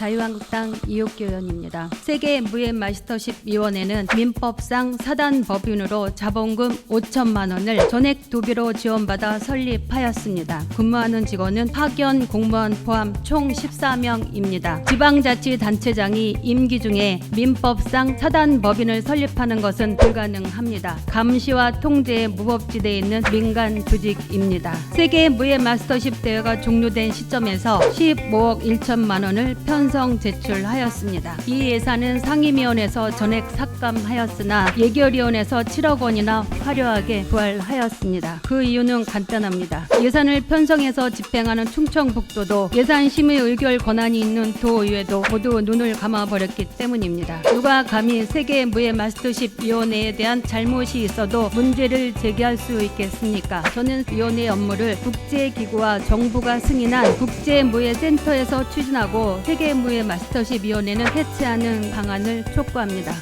자유한국당 이옥규 의원입니다. 세계 무예 마스터십 위원회는 민법상 사단 법인으로 자본금 5천만 원을 전액 도비로 지원받아 설립하였습니다. 근무하는 직원은 파견 공무원 포함 총 14명입니다. 지방자치단체장이 임기 중에 민법상 사단 법인을 설립하는 것은 불가능합니다. 감시와 통제에 무법지대에 있는 민간 조직입니다. 세계 무예 마스터십 대회가 종료된 시점에서 15억 1천만 원을 편성 제출하였습니다. 이 예산은 상임위원회에서 전액 삭감하였으나 예결위원회에서 7억 원이나 화려하게 부활하였습니다. 그 이유는 간단합니다. 예산을 편성해서 집행하는 충청북도도 예산 심의 의결 권한이 있는 도의회도 모두 눈을 감아버렸기 때문입니다. 누가 감히 세계 무예 마스터십 위원회에 대한 잘못이 있어도 문제를 제기할 수 있겠습니까? 저는 위원회 업무를 국제기구와 정부가 승인한 국제무예센터에서 추진하고 세계 무예 마스터십 위원회는 해체하는 방안을 촉구합니다.